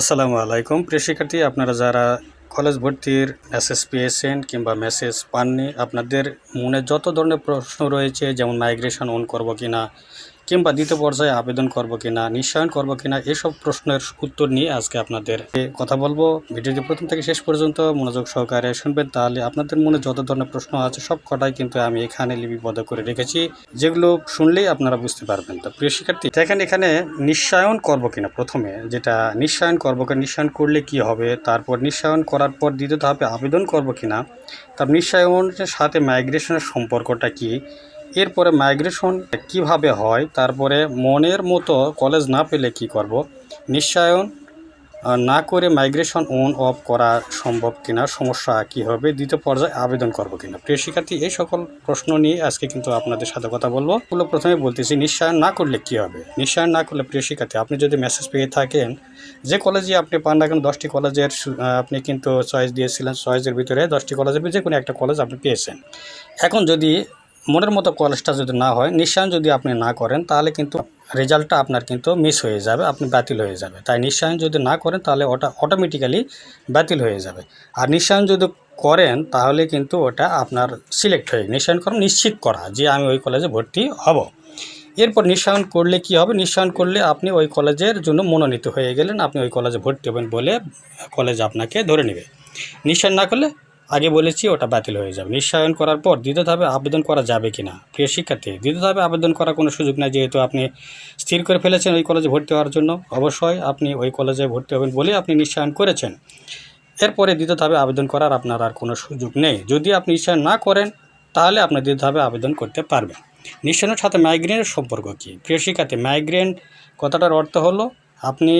আসসালামু আলাইকুম। প্রিয় শিক্ষার্থী, আপনারা যারা কলেজ ভর্তির মেসেজ পেয়েছেন কিংবা মেসেজ পাননি, আপনাদের মনে যত ধরনের প্রশ্ন রয়েছে, যেমন মাইগ্রেশন অন করব কিনা কিংবা দ্বিতীয় পর্যায়ে আবেদন করব কিনা, নিশ্চয়ন করব কিনা, এসব প্রশ্নের উত্তর নিয়ে আজকে আপনাদের কথা বলব। ভিডিওটি প্রথম থেকে শেষ পর্যন্ত মনোযোগ সহকারে শুনবেন, তাহলে আপনাদের মনে যত ধরনের প্রশ্ন আছে সব কটাই কিন্তু আমি এখানে লিপিবদ্ধ করে রেখেছি। যেগুলো শুনলেই আপনারা বুঝতে পারবেন। তো প্রিয় শিক্ষার্থী, দেখেন এখানে নিশ্চয়ন করব কিনা প্রথমে, যেটা নিশ্চয়ন করব নিশ্চয়ন করলে কি হবে, তারপর নিশ্চয়ন করার পর দ্বিতীয় ধাপে আবেদন করব কিনা, তার নিশ্চয়নের সাথে মাইগ্রেশনের সম্পর্কটা কি এরপরে মাইগ্রেশন কীভাবে হয়, তারপরে মনের মতো কলেজ না পেলে কি করব, নিশ্চয়ন না করে মাইগ্রেশন অন অফ করা সম্ভব কিনা, সমস্যা কি হবে, দ্বিতীয় পর্যায়ে আবেদন করব কিনা। প্রিয় শিক্ষার্থী, এই সকল প্রশ্ন নিয়ে আজকে কিন্তু আপনাদের সাথে কথা বলব। ওগুলো প্রথমে বলতেছি, নিশ্চয়ন না করলে কি হবে? নিশ্চয়ন না করলে, প্রিয় শিক্ষার্থী, আপনি যদি মেসেজ পেয়ে থাকেন, যে কলেজে আপনি পান না কেন, দশটি কলেজের আপনি কিন্তু চয়েস দিয়েছিলেন চয়েসের ভিতরে দশটি কলেজের যে কোনো একটা কলেজ আপনি পেয়েছেন। এখন যদি মনের মতো কলেজটা যদি না হয় নিশ্চয়ন যদি আপনি না করেন, তাহলে কিন্তু রেজাল্টটা আপনার কিন্তু মিস হয়ে যাবে, আপনি বাতিল হয়ে যাবে। তাই নিশ্চয়ন যদি না করেন, তাহলে ওটা অটোমেটিক্যালি বাতিল হয়ে যাবে। আর নিশ্চয়ন যদি করেন, তাহলে কিন্তু ওটা আপনার সিলেক্ট হয়ে নিশ্চয়ন করা, নিশ্চিত করা যে আমি ওই কলেজে ভর্তি হব। এরপর নিশ্চয়ন করলে কি হবে? নিশ্চয়ন করলে আপনি ওই কলেজের জন্য মনোনীত হয়ে গেলেন, আপনি ওই কলেজে ভর্তি হবেন বলে কলেজ আপনাকে ধরে নেবে। নিশ্চয়ন না করলে আগে বলেছি ওটা বাতিল হয়ে যাবে। নিশ্চয়ন করার পর দ্বিতীয় ধাপে আবেদন করা যাবে কি না প্রিয় শিক্ষার্থী দ্বিতীয় ধাপে আবেদন করার কোনো সুযোগ নাই যেহেতু আপনি স্থির করে ফেলেছেন ওই কলেজে ভর্তি হওয়ার জন্য। অবশ্যই আপনি ওই কলেজে ভর্তি হবেন বলে আপনি নিশ্চয়ন করেছেন। এরপরে দ্বিতীয় ধাপে আবেদন করার আপনার আর কোনো সুযোগ নেই। যদি আপনি নিশ্চয় না করেন, তাহলে আপনি দ্বিতীয় ধাপে আবেদন করতে পারবেন। নিশ্চয়নের সাথে মাইগ্রেনের সম্পর্ক কী? প্রিয় শিক্ষার্থী মাইগ্রেন কথাটার অর্থ হলো আপনি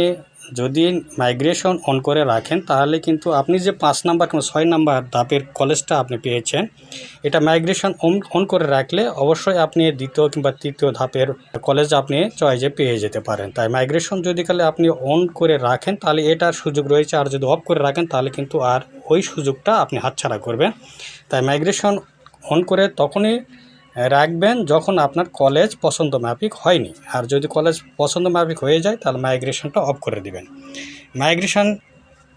যদি মাইগ্রেশন অন করে রাখেন, তাহলে কিন্তু আপনি যে পাঁচ নাম্বার কিংবা ছয় নাম্বার ধাপের কলেজটা আপনি পেয়েছেন, এটা মাইগ্রেশন অন অন করে রাখলে অবশ্যই আপনি দ্বিতীয় কিংবা তৃতীয় ধাপের কলেজ আপনি চয়েজে পেয়ে যেতে পারেন। তাই মাইগ্রেশন যদি কালে আপনি অন করে রাখেন, তাহলে এটার সুযোগ রয়েছে, আর যদি অফ করে রাখেন, তাহলে কিন্তু আর ওই সুযোগটা আপনি হাতছাড়া করবেন। তাই মাইগ্রেশন অন করে তখনই রাখবেন যখন আপনার কলেজ পছন্দ মাফিক হয়নি। আর যদি কলেজ পছন্দ মাফিক হয়ে যায়, তাহলে মাইগ্রেশনটা অফ করে দিবেন। মাইগ্রেশন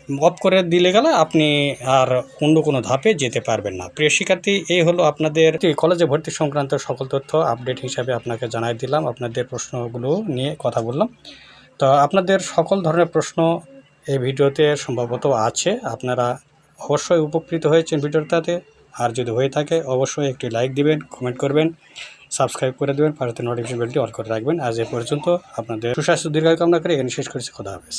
অফ করে দিলে গেলে আপনি আর অন্য কোনো ধাপে যেতে পারবেন না। প্রিয় শিক্ষার্থী, এই হলো আপনাদের কলেজে ভর্তি সংক্রান্ত সকল তথ্য আপডেট হিসাবে আপনাকে জানাই দিলাম। আপনাদের প্রশ্নগুলো নিয়ে কথা বললাম। তো আপনাদের সকল ধরনের প্রশ্ন এই ভিডিওতে সম্ভবত আছে। আপনারা অবশ্যই উপকৃত হয়েছেন ভিডিওটাতে। আর যদি হয়ে থাকে, অবশ্যই একটি লাইক দিবেন কমেন্ট করবেন সাবস্ক্রাইব করে দেবেন ভারতের নোটিফিকেশন বেলটি অন করে রাখবেন। আজ এ পর্যন্ত আপনাদের সুস্বাস্থ্য, দীর্ঘায় কামনা করে এখানে শেষ করেছি। খোদা হাফেজ।